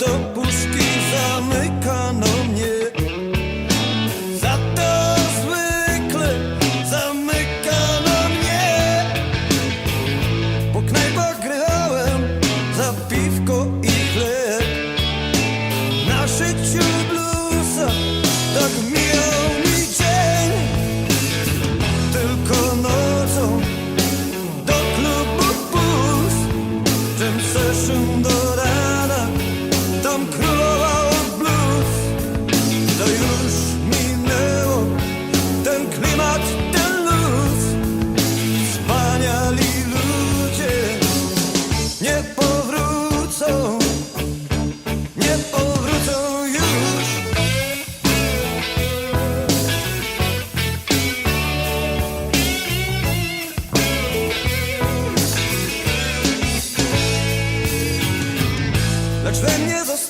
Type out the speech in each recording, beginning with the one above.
до пушки замик. lecz we mnie zostało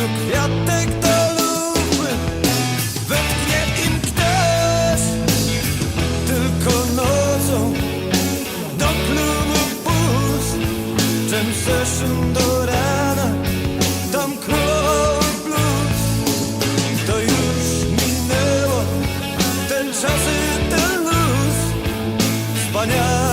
do kwiatek do lub Wetknie im ktoś Tylko nocą Do klubu pust Jam session do rana Tam krok blues To już minęło Ten czas ten luz. Wspaniały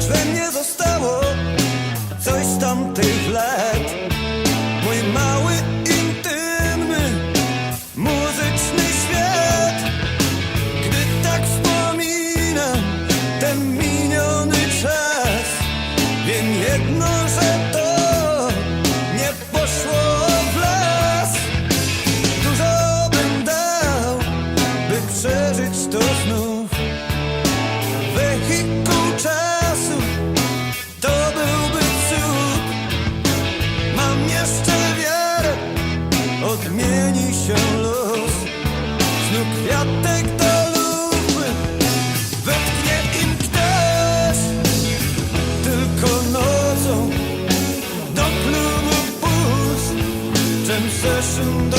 Lecz we mnie zostało coś z tamtych lat. Mój mały, intymny, muzyczny świat. Gdy tak wspominam ten miniony czas Wiem jedno, że to zmieni się los. Znów kwiatek do lupy Wetknie im ktoś Tylko nocą Do plumu pust Czym zeszł